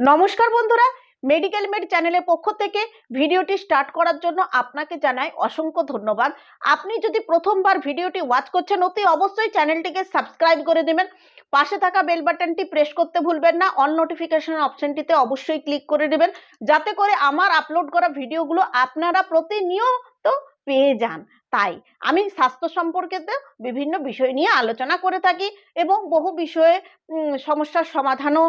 নমস্কার বন্ধুরা medical made চ্যানেলের পক্ষ থেকে ভিডিওটি স্টার্ট করার জন্য আপনাকে জানাই অসংখ্য ধন্যবাদ। আপনি যদি প্রথমবার ভিডিওটি ওয়াচ করছেন, অতি অবশ্যই চ্যানেলটিকে সাবস্ক্রাইব করে দেবেন। পাশে থাকা বেল বাটনটি প্রেস করতে ভুলবেন না অন নোটিফিকেশন অপশনটিতে অবশ্যই ক্লিক করে দেবেন। যাতে করে আমার আপলোড করা ভিডিওগুলো আপনারা প্রতিনিয়ত পেয়ে যান। তাই আমি স্বাস্থ্য সম্পর্কিত বিভিন্ন বিষয় নিয়ে আলোচনা করে থাকি এবং বহু বিষয়ে সমস্যার সমাধানও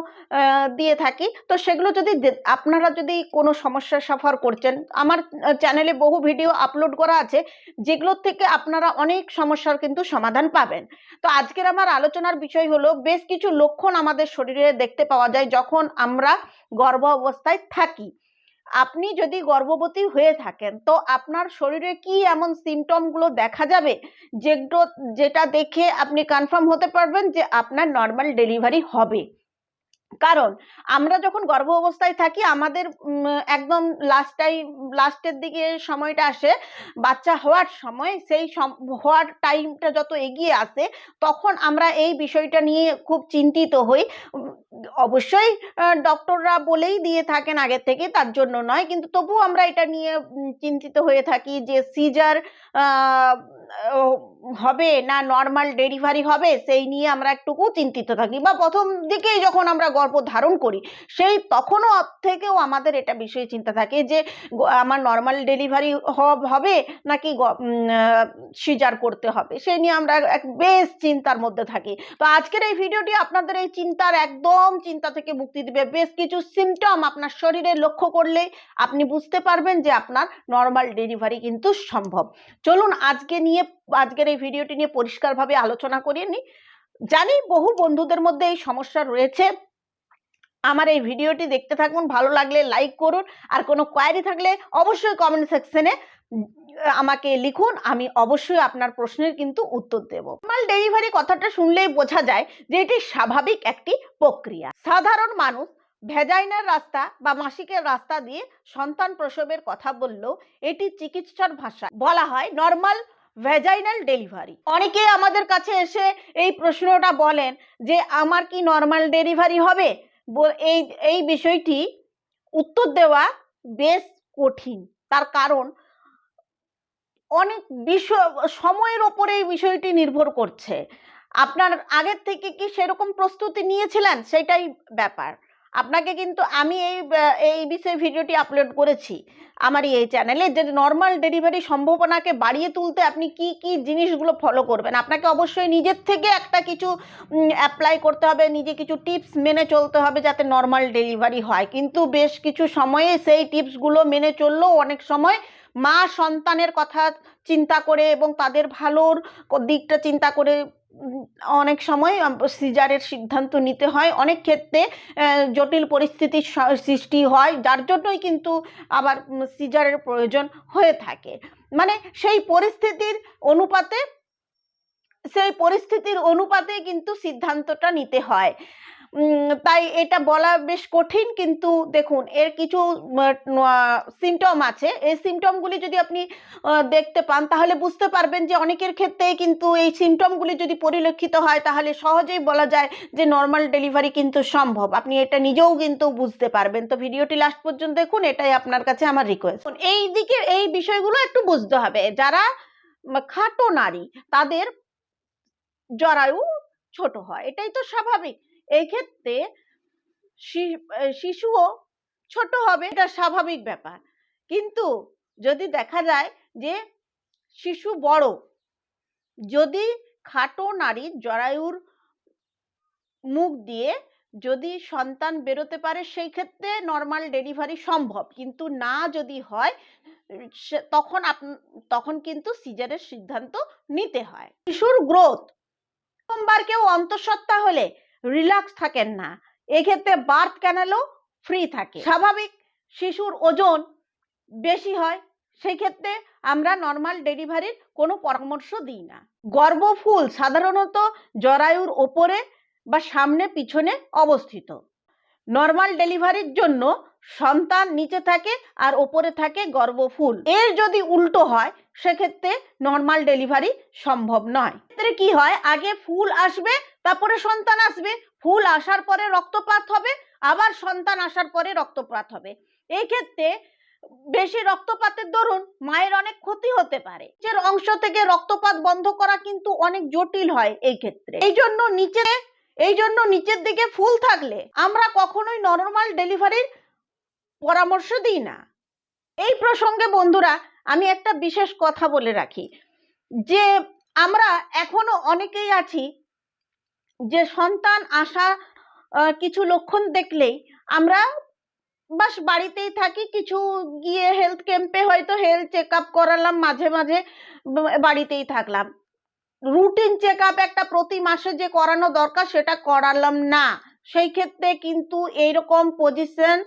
দিয়ে থাকি। তো সেগুলো যদি আপনারা যদি কোনো সমস্যার সাফার করছেন, আমার চ্যানেলে বহু ভিডিও আপলোড করা আছে, যেগুলোর থেকে আপনারা অনেক সমস্যার কিন্তু সমাধান পাবেন। তো আজকের আমার আলোচনার বিষয় হলো, বেশ কিছু লক্ষণ আমাদের শরীরে দেখতে পাওয়া যায় যখন আমরা গর্ভ অবস্থায় থাকি। আপনি যদি গর্ভবতী হয়ে থাকেন, তো আপনার শরীরে কি এমন সিমটমগুলো দেখা যাবে? যেগুলো, যেটা দেখে আপনি কনফার্ম হতে পারবেন যে আপনার নর্মাল ডেলিভারি হবে। কারণ আমরা যখন গর্ভ অবস্থায় থাকি, আমাদের একদম লাস্ট টাইম লাস্টের দিকে সময়টা আসে, বাচ্চা হওয়ার সময়, সেই হওয়ার টাইমটা যত এগিয়ে আসে, তখন আমরা এই বিষয়টা নিয়ে খুব চিন্তিত হই। অবশ্যই ডক্টররা বলেই দিয়ে থাকেন আগে থেকে, তার জন্য নয়, কিন্তু তবুও আমরা এটা নিয়ে চিন্তিত হয়ে থাকি যে সিজার হবে না নর্মাল ডেলিভারি হবে, সেই নিয়ে আমরা একটুকু চিন্তিত থাকি। বা প্রথম দিকেই যখন আমরা গর্ভ ধারণ করি, সেই তখনও থেকেও আমাদের এটা বিষয়ে চিন্তা থাকে যে আমার নর্মাল ডেলিভারি হবে নাকি সিজার করতে হবে? সেই নিয়ে আমরা এক বেশ চিন্তার মধ্যে থাকি। তো আজকের এই ভিডিওটি আপনাদের এই চিন্তার একদম চিন্তা থেকে মুক্তি দিবে। বেশ কিছু সিমটম আপনার শরীরে লক্ষ্য করলেই আপনি বুঝতে পারবেন যে আপনার নর্মাল ডেলিভারি কিন্তু সম্ভব। চলুন আজকে নিয়ে আজকের এই ভিডিওটি নিয়ে পরিষ্কারভাবে আলোচনা করিয়ে নিই জানি বহু বন্ধুদের মধ্যে এই সমস্যা রয়েছে। আমার এই ভিডিওটি দেখতে থাকুন, ভালো লাগলে লাইক করুন, আর কোনো কোয়ারি থাকলে অবশ্যই কমেন্ট সেকশনে আমাকে লিখুন, আমি অবশ্যই আপনার প্রশ্নের কিন্তু উত্তর দেব। নর্মাল ডেলিভারি কথাটা শুনলেই বোঝা যায় যে এটি স্বাভাবিক একটি প্রক্রিয়া। সাধারণ মানুষ ভেজাইনার রাস্তা বা মাসিকের রাস্তা দিয়ে সন্তান প্রসবের কথা বললেও এটি চিকিৎসার ভাষা বলা হয় নর্মাল ভেজাইনাল ডেলিভারি অনেকে আমাদের কাছে এসে এই প্রশ্নটা বলেন যে, আমার কি নর্মাল ডেলিভারি হবে? এই এই বিষয়টি উত্তর দেওয়া বেশ কঠিন। তার কারণ অনেক বিষয়, সময়ের ওপরে এই বিষয়টি নির্ভর করছে। আপনার আগের থেকে কি সেরকম প্রস্তুতি নিয়েছিলেন? সেটাই ব্যাপার। আপনাকে কিন্তু আমি এই এই বিষয়ে ভিডিওটি আপলোড করেছি। আমার এই চ্যানেলে যে নর্মাল ডেলিভারি সম্ভাবনাকে বাড়িয়ে তুলতে আপনি কি কি জিনিসগুলো ফলো করবেন? আপনাকে অবশ্যই নিজের থেকে একটা কিছু অ্যাপ্লাই করতে হবে, নিজে কিছু টিপস মেনে চলতে হবে যাতে নর্মাল ডেলিভারি হয়। কিন্তু বেশ কিছু সময়ে সেই টিপসগুলো মেনে চললেও অনেক সময় মা সন্তানের কথা চিন্তা করে এবং তাদের ভালোর দিকটা চিন্তা করে অনেক সময় সিজারের সিদ্ধান্ত নিতে হয়। অনেক ক্ষেত্রে জটিল পরিস্থিতির সৃষ্টি হয়, যার জন্যই কিন্তু আবার সিজারের প্রয়োজন হয়ে থাকে। মানে সেই পরিস্থিতির অনুপাতে, সেই পরিস্থিতির অনুপাতে কিন্তু সিদ্ধান্তটা নিতে হয়। তাই এটা বলা বেশ কঠিন, কিন্তু দেখুন, এর কিছু সিমটম আছে। এই সিমটমগুলি যদি আপনি দেখতে পান, তাহলে বুঝতে পারবেন যে অনেকের ক্ষেত্রে কিন্তু এই সিমটমগুলি যদি পরিলক্ষিত হয়, তাহলে সহজেই বলা যায় যে নর্মাল ডেলিভারি কিন্তু সম্ভব। আপনি এটা নিজেও কিন্তু বুঝতে পারবেন। তো ভিডিওটি লাস্ট পর্যন্ত দেখুন, এটাই আপনার কাছে আমার রিকোয়েস্ট এই দিকে এই বিষয়গুলো একটু বুঝতে হবে। যারা খাটো নারী, তাদের জরায়ু ছোট হয়। এটাই তো স্বাভাবিক। এই ক্ষেত্রে শি- শিশুও ছোট হবে, এটা স্বাভাবিক ব্যাপার। কিন্তু যদি দেখা যায় যে শিশু বড়, যদি খাটো নারীর জরায়ুর মুখ দিয়ে যদি সন্তান বেরোতে পারে, সেই ক্ষেত্রে নর্মাল ডেলিভারি সম্ভব। কিন্তু না যদি হয় তখন আপ, তখন কিন্তু সিজারের সিদ্ধান্ত নিতে হয়। শিশুর গ্রোথ প্রথমবার কেউ অন্তঃসত্ত্বা হলে রিল্যাক্স থাকেন না। এক্ষেত্রে বার্থ ক্যানেলও ফ্রি থাকে। স্বাভাবিক শিশুর ওজন বেশি হয় সেই ক্ষেত্রে আমরা নর্মাল ডেলিভারির কোনো পরামর্শ দিই না। গর্ভফুল সাধারণত জরায়ুর ওপরে বা সামনে পিছনে অবস্থিত নর্মাল ডেলিভারির জন্য সন্তান নিচে থাকে আর ওপরে থাকে গর্ভফুল। এর যদি উল্টো হয়, সেক্ষেত্রে নর্মাল ডেলিভারি সম্ভব নয়। ক্ষেত্রে কি হয়? আগে ফুল আসবে, তারপরে সন্তান আসবে। ফুল আসার পরে রক্তপাত হবে, আবার সন্তান আসার পরে রক্তপাত হবে। এই ক্ষেত্রে বেশি রক্তপাতের দরুন মায়ের অনেক ক্ষতি হতে পারে। নিচের অংশ থেকে রক্তপাত বন্ধ করা কিন্তু অনেক জটিল হয় এই ক্ষেত্রে এই জন্য নিচে, এই জন্য নিচের দিকে ফুল থাকলে আমরা কখনোই নর্মাল ডেলিভারির পরামর্শ দিই না। এই প্রসঙ্গে বন্ধুরা, আমি একটা বিশেষ কথা বলে রাখি। যে আমরা এখনও অনেকেই আছি, যে সন্তান আসা কিছু লক্ষণ দেখলেই আমরা বাস বাড়িতেই থাকি, কিছু গিয়ে হেলথ ক্যাম্পে হয়তো হেলথ চেক আপ করালাম, মাঝে মাঝে বাড়িতেই থাকলাম। রুটিন চেক আপ একটা প্রতি মাসে যে করানো দরকার, সেটা করালাম না। সেই ক্ষেত্রে কিন্তু এইরকম পজিশন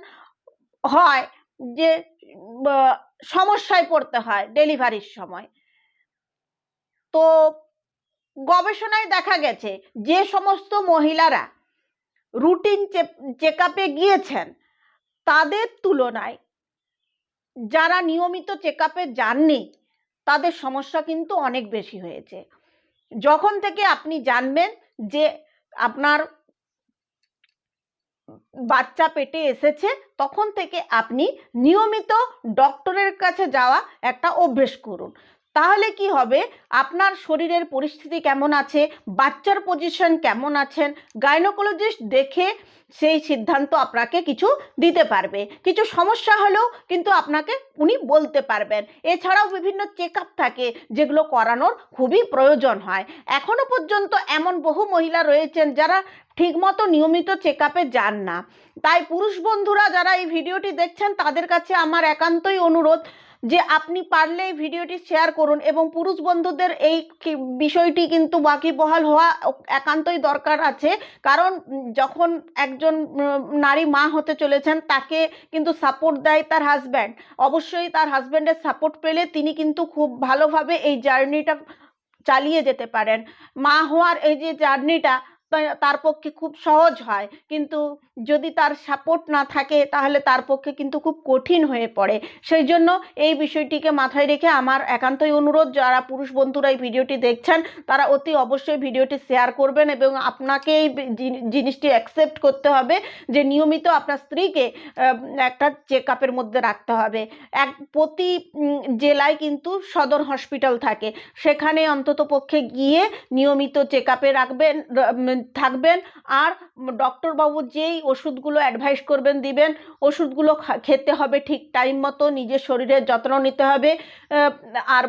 হয় যে সমস্যায় পড়তে হয় ডেলিভারির সময়। তো গবেষণায় দেখা গেছে যে সমস্ত মহিলারা রুটিন চেক আপে গিয়েছেন, তাদের তুলনায় যারা নিয়মিত চেক আপে যাননি, তাদের সমস্যা কিন্তু অনেক বেশি হয়েছে। যখন থেকে আপনি জানবেন যে আপনার বাচ্চা পেটে এসেছে, তখন থেকে আপনি নিয়মিত ডক্টরের কাছে যাওয়া একটা অভ্যেস করুন। তাহলে কি হবে? আপনার শরীরের পরিস্থিতি কেমন আছে? বাচ্চার পজিশন কেমন আছেন? গাইনোকোলজিস্ট দেখে সেই সিদ্ধান্ত আপনাকে কিছু দিতে পারবে। কিছু সমস্যা হলেও কিন্তু আপনাকে উনি বলতে পারবেন। এছাড়াও বিভিন্ন চেক থাকে, যেগুলো করানোর খুবই প্রয়োজন হয়। এখনও পর্যন্ত এমন বহু মহিলা রয়েছেন যারা ঠিকমতো নিয়মিত চেক আপে যান না। তাই পুরুষ বন্ধুরা যারা এই ভিডিওটি দেখছেন, তাদের কাছে আমার একান্তই অনুরোধ যে আপনি পারলে এই ভিডিওটি শেয়ার করুন এবং পুরুষ বন্ধুদের এই বিষয়টি কিন্তু বাকিবহাল হওয়া একান্তই দরকার আছে। কারণ যখন একজন নারী মা হতে চলেছেন, তাকে কিন্তু সাপোর্ট দেয় তার হাজব্যান্ড অবশ্যই তার হাজব্যান্ডের সাপোর্ট পেলে তিনি কিন্তু খুব ভালোভাবে এই জার্নিটা চালিয়ে যেতে পারেন। মা হওয়ার এই যে জার্নিটা তার পক্ষে খুব সহজ হয়। কিন্তু যদি তার সাপোর্ট না থাকে, তাহলে তার পক্ষে কিন্তু খুব কঠিন হয়ে পড়ে। সেই জন্য এই বিষয়টিকে মাথায় রেখে আমার একান্তই অনুরোধ, যারা পুরুষ বন্ধুরা এই ভিডিওটি দেখছেন, তারা অতি অবশ্যই ভিডিওটি শেয়ার করবেন এবং আপনাকে এই জিনিসটি অ্যাকসেপ্ট করতে হবে যে নিয়মিত আপনার স্ত্রীকে একটা চেক আপের মধ্যে রাখতে হবে। এক, প্রতি জেলায় কিন্তু সদর হসপিটাল থাকে। সেখানে অন্তত পক্ষে গিয়ে নিয়মিত চেক আপে রাখবেন থাকবেন। আর ডক্টরবাবু যেই ওষুধগুলো অ্যাডভাইস করবেন, দিবেন, ওষুধগুলো খেতে হবে ঠিক টাইম মতো, নিজের শরীরের যত্ন নিতে হবে। আর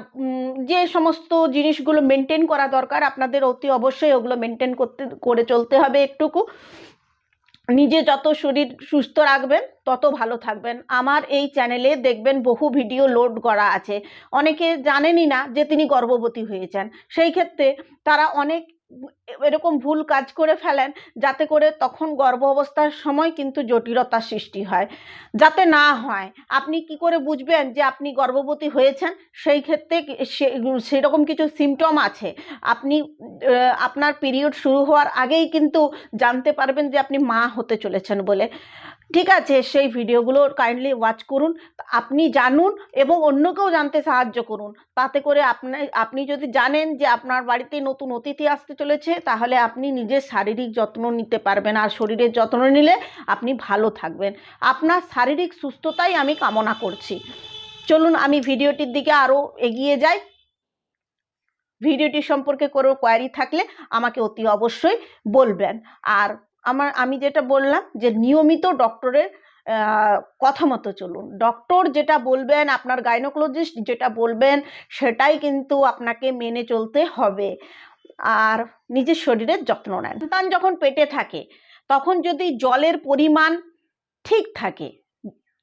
যে সমস্ত জিনিসগুলো মেনটেন করা দরকার, আপনাদের অতি অবশ্যই ওগুলো মেনটেন করতে, করে চলতে হবে একটুকু। নিজে যত শরীর সুস্থ রাখবেন, তত ভালো থাকবেন। আমার এই চ্যানেলে দেখবেন বহু ভিডিও লোড করা আছে। অনেকে জানেনই না যে তিনি গর্ভবতী হয়েছেন। সেই ক্ষেত্রে তারা অনেক এরকম ভুল কাজ করে ফেলেন যাতে করে তখন গর্ভ অবস্থার সময় কিন্তু জটিলতার সৃষ্টি হয়। যাতে না হয়, আপনি কি করে বুঝবেন যে আপনি গর্ভবতী হয়েছেন? সেই ক্ষেত্রে সেরকম কিছু সিমটম আছে। আপনি আপনার পিরিয়ড শুরু হওয়ার আগেই কিন্তু জানতে পারবেন যে আপনি মা হতে চলেছেন বলে। ঠিক আছে, সেই ভিডিওগুলো কাইন্ডলি ওয়াচ করুন, আপনি জানুন এবং অন্যকেও জানতে সাহায্য করুন। তাতে করে আপনি আপনি যদি জানেন যে আপনার বাড়িতে নতুন অতিথি আসতে চলেছে, তাহলে আপনি নিজের শারীরিক যত্ন নিতে পারবেন আর শরীরের যত্ন নিলে আপনি ভালো থাকবেন। আপনার শারীরিক সুস্থতাই আমি কামনা করছি। চলুন আমি ভিডিওটির দিকে আরও এগিয়ে যাই। ভিডিওটি সম্পর্কে কোনো কোয়ারি থাকলে আমাকে অতি অবশ্যই বলবেন। আর আমার, আমি যেটা বললাম যে নিয়মিত ডক্টরের কথা মতো চলুন। ডক্টর যেটা বলবেন, আপনার গাইনোকোলজিস্ট যেটা বলবেন, সেটাই কিন্তু আপনাকে মেনে চলতে হবে। আর নিজের শরীরের যত্ন নেন। সন্তান যখন পেটে থাকে, তখন যদি জলের পরিমাণ ঠিক থাকে,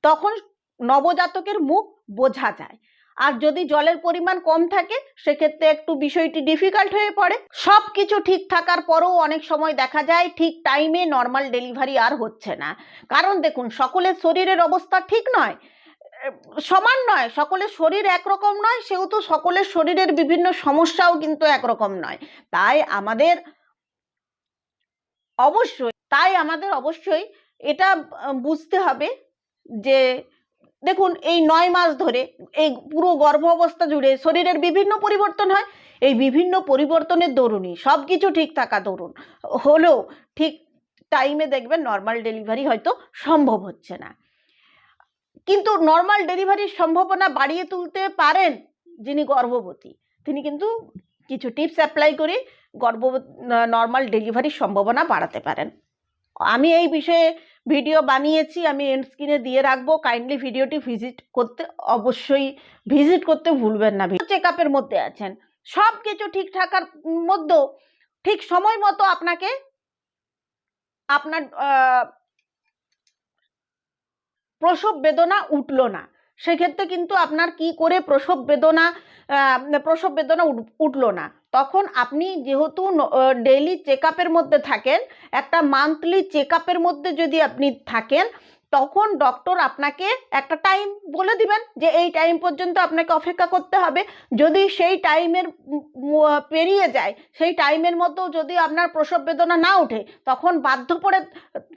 তখন নবজাতকের মুখ বোঝা যায়। আর যদি জলের পরিমাণ কম থাকে, সেক্ষেত্রে একটু বিষয়টি ডিফিকাল্ট হয়ে পড়ে। সব কিছু ঠিক থাকার পরেও অনেক সময় দেখা যায়, ঠিক টাইমে নর্মাল ডেলিভারি আর হচ্ছে না। কারণ দেখুন, সকলের শরীরের অবস্থা ঠিক নয়, সমান নয়, সকলের শরীর একরকম নয়, সেহেতু সকলের শরীরের বিভিন্ন সমস্যাও কিন্তু একরকম নয়। তাই আমাদের অবশ্যই, তাই আমাদের অবশ্যই এটা বুঝতে হবে যে দেখুন, এই নয় মাস ধরে এই পুরো গর্ভ অবস্থা জুড়ে শরীরের বিভিন্ন পরিবর্তন হয়। এই বিভিন্ন পরিবর্তনের দরুনই সব কিছু ঠিক থাকা দরুন। হলেও ঠিক টাইমে দেখবেন নর্মাল ডেলিভারি হয়তো সম্ভব হচ্ছে না। কিন্তু নর্মাল ডেলিভারির সম্ভাবনা বাড়িয়ে তুলতে পারেন যিনি গর্ভবতী, তিনি কিন্তু কিছু টিপস অ্যাপ্লাই করে গর্ভবতী নর্মাল ডেলিভারির সম্ভাবনা বাড়াতে পারেন। আমি এই বিষয়ে ভিডিও বানিয়েছি, আমি এন্ড স্ক্রিনে দিয়ে রাখব। কাইন্ডলি ভিডিওটি ভিজিট করতে, অবশ্যই ভিজিট করতে ভুলবেন না। চেক আপের মধ্যে আছেন। সব কিছু ঠিক থাকার মধ্যেও ঠিক সময় মতো আপনাকে, আপনার প্রসব বেদনা উঠল না। সেক্ষেত্রে কিন্তু আপনার কি করে প্রসব বেদনা প্রসব বেদনা উঠ- উঠল না। তখন আপনি যেহেতু ডেইলি চেকআপের মধ্যে থাকেন, একটা মান্থলি চেকআপের মধ্যে যদি আপনি থাকেন, তখন ডক্টর আপনাকে একটা টাইম বলে দিবেন যে এই টাইম পর্যন্ত আপনাকে অপেক্ষা করতে হবে। যদি সেই টাইমের পেরিয়ে যায়, সেই টাইমের মতো যদি আপনার প্রসব বেদনা না ওঠে, তখন বাধ্য পড়ে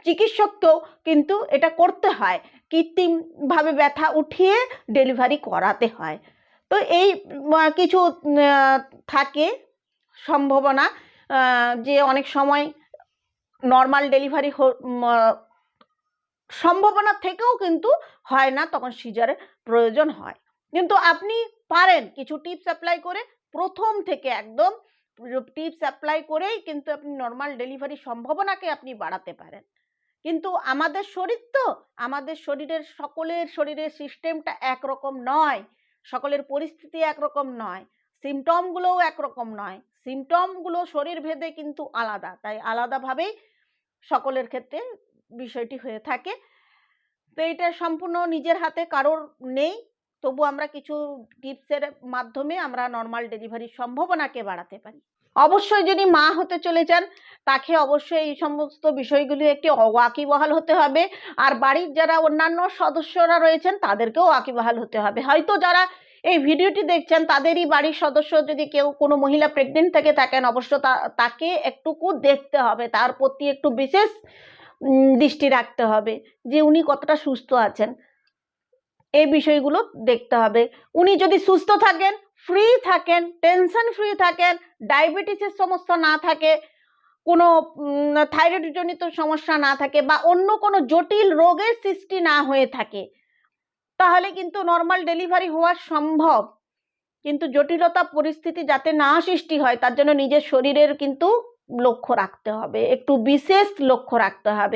চিকিৎসককেও কিন্তু এটা করতে হয়। কৃত্রিমভাবে ব্যথা উঠিয়ে ডেলিভারি করাতে হয়। তো এই কিছু থাকে সম্ভাবনা যে অনেক সময় নর্মাল ডেলিভারি সম্ভাবনা থেকেও কিন্তু হয় না তখন সিজারের প্রয়োজন হয়। কিন্তু আপনি পারেন কিছু টিপস অ্যাপ্লাই করে, প্রথম থেকে একদম টিপস অ্যাপ্লাই করেই কিন্তু আপনি নর্মাল ডেলিভারি সম্ভাবনাকে আপনি বাড়াতে পারেন। কিন্তু আমাদের শরীর তো, আমাদের শরীরের, সকলের শরীরের সিস্টেমটা একরকম নয়। সকলের পরিস্থিতি একরকম নয় সিমটমগুলোও একরকম নয়। সিমটমগুলো শরীর ভেদে কিন্তু আলাদা, তাই আলাদাভাবেই সকলের ক্ষেত্রে বিষয়টি হয়ে থাকে। তো এটা সম্পূর্ণ নিজের হাতে, কারোর নেই। তবু আমরা কিছু টিপসের মাধ্যমে আমরা নর্মাল ডেলিভারির সম্ভাবনাকে বাড়াতে পারি। অবশ্যই যদি মা হতে চলে যান, তাকে অবশ্যই এই সমস্ত বিষয়গুলি একটি ওয়াকিবহাল হতে হবে। আর বাড়ির যারা অন্যান্য সদস্যরা রয়েছেন, তাদেরকেও ওয়াকিবহাল হতে হবে। হয়তো যারা এই ভিডিওটি দেখছেন, তাদেরই বাড়ির সদস্য যদি কেউ কোনো মহিলা প্রেগনেন্ট থেকে থাকেন, অবশ্য তাকে একটুকু দেখতে হবে। তার প্রতি একটু বিশেষ দৃষ্টি রাখতে হবে যে উনি কতটা সুস্থ আছেন। এই বিষয়গুলো দেখতে হবে। উনি যদি সুস্থ থাকেন ফ্রি থাকেন টেনশন ফ্রি থাকেন ডায়াবেটিসের সমস্যা না থাকে, কোনো থাইরয়েড জনিত সমস্যা না থাকে বা অন্য কোনো জটিল রোগের সৃষ্টি না হয়ে থাকে, তাহলে কিন্তু নর্মাল ডেলিভারি হওয়া সম্ভব। কিন্তু জটিলতা পরিস্থিতি যাতে না সৃষ্টি হয়, তার জন্য নিজের শরীরের কিন্তু লক্ষ্য রাখতে হবে, একটু বিশেষ লক্ষ্য রাখতে হবে।